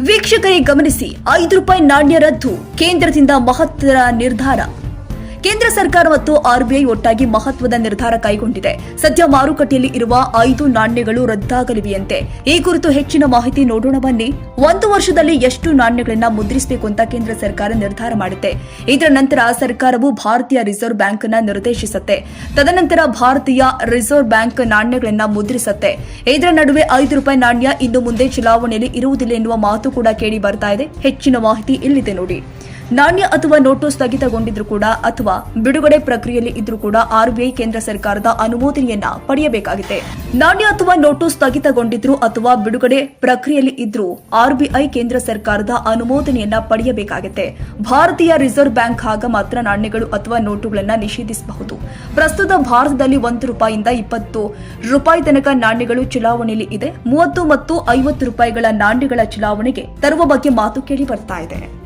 ವೀಕ್ಷಕರೇ ಗಮನಿಸಿ ಐದು ರೂಪಾಯಿ ನಾಣ್ಯ ರದ್ದು. ಕೇಂದ್ರದಿಂದ ಮಹತ್ತರ ನಿರ್ಧಾರ. ಕೇಂದ್ರ ಸರ್ಕಾರ ಮತ್ತು ಆರ್ಬಿಐ ಒಟ್ಟಾಗಿ ಮಹತ್ವದ ನಿರ್ಧಾರ ಕೈಗೊಂಡಿದೆ. ಸದ್ಯ ಮಾರುಕಟ್ಟೆಯಲ್ಲಿ ಇರುವ ಐದು ನಾಣ್ಯಗಳು ರದ್ದಾಗಲಿವೆಯಂತೆ. ಈ ಕುರಿತು ಹೆಚ್ಚಿನ ಮಾಹಿತಿ ನೋಡೋಣ ಬನ್ನಿ. ಒಂದು ವರ್ಷದಲ್ಲಿ ಎಷ್ಟು ನಾಣ್ಯಗಳನ್ನ ಮುದ್ರಿಸಬೇಕು ಅಂತ ಕೇಂದ್ರ ಸರ್ಕಾರ ನಿರ್ಧಾರ ಮಾಡುತ್ತೆ. ಇದರ ನಂತರ ಸರ್ಕಾರವು ಭಾರತೀಯ ರಿಸರ್ವ್ ಬ್ಯಾಂಕ್ನ ನಿರ್ದೇಶಿಸುತ್ತೆ. ತದನಂತರ ಭಾರತೀಯ ರಿಸರ್ವ್ ಬ್ಯಾಂಕ್ ನಾಣ್ಯಗಳನ್ನ ಮುದ್ರಿಸುತ್ತೆ. ಇದರ ನಡುವೆ ಐದು ರೂಪಾಯಿ ನಾಣ್ಯ ಇನ್ನು ಮುಂದೆ ಚುನಾವಣೆಯಲ್ಲಿ ಇರುವುದಿಲ್ಲ ಎನ್ನುವ ಮಾತು ಕೂಡ ಕೇಳಿ ಬರ್ತಾ ಇದೆ. ಹೆಚ್ಚಿನ ಮಾಹಿತಿ ಇಲ್ಲಿದೆ ನೋಡಿ. ನಾಣ್ಯ ಅಥವಾ ನೋಟು ಸ್ಥಗಿತಗೊಂಡಿದ್ರು ಕೂಡ ಅಥವಾ ಬಿಡುಗಡೆ ಪ್ರಕ್ರಿಯೆಯಲ್ಲಿ ಇದ್ರೂ ಕೂಡ ಆರ್ಬಿಐ ಕೇಂದ್ರ ಸರ್ಕಾರದ ಅನುಮೋದನೆಯನ್ನ ಪಡೆಯಬೇಕಾಗಿದೆ. ನಾಣ್ಯ ಅಥವಾ ನೋಟು ಸ್ಥಗಿತಗೊಂಡಿದ್ರು ಅಥವಾ ಬಿಡುಗಡೆ ಪ್ರಕ್ರಿಯೆಯಲ್ಲಿ ಇದ್ರೂ ಆರ್ಬಿಐ ಕೇಂದ್ರ ಸರ್ಕಾರದ ಅನುಮೋದನೆಯನ್ನ ಪಡೆಯಬೇಕಾಗಿದೆ ಭಾರತೀಯ ರಿಸರ್ವ್ ಬ್ಯಾಂಕ್ ಆಗ ಮಾತ್ರ ನಾಣ್ಯಗಳು ಅಥವಾ ನೋಟುಗಳನ್ನ ನಿಷೇಧಿಸಬಹುದು. ಪ್ರಸ್ತುತ ಭಾರತದಲ್ಲಿ ಒಂದು ರೂಪಾಯಿಯಿಂದ ಇಪ್ಪತ್ತು ರೂಪಾಯಿ ತನಕ ನಾಣ್ಯಗಳು ಚಲಾವಣೆಯಲ್ಲಿ ಇದೆ. ಮೂವತ್ತು ಮತ್ತು ಐವತ್ತು ರೂಪಾಯಿಗಳ ನಾಣ್ಯಗಳ ಚಲಾವಣೆಗೆ ತರುವ ಬಗ್ಗೆ ಮಾತು ಕೇಳಿ ಬರ್ತಾ ಇದೆ.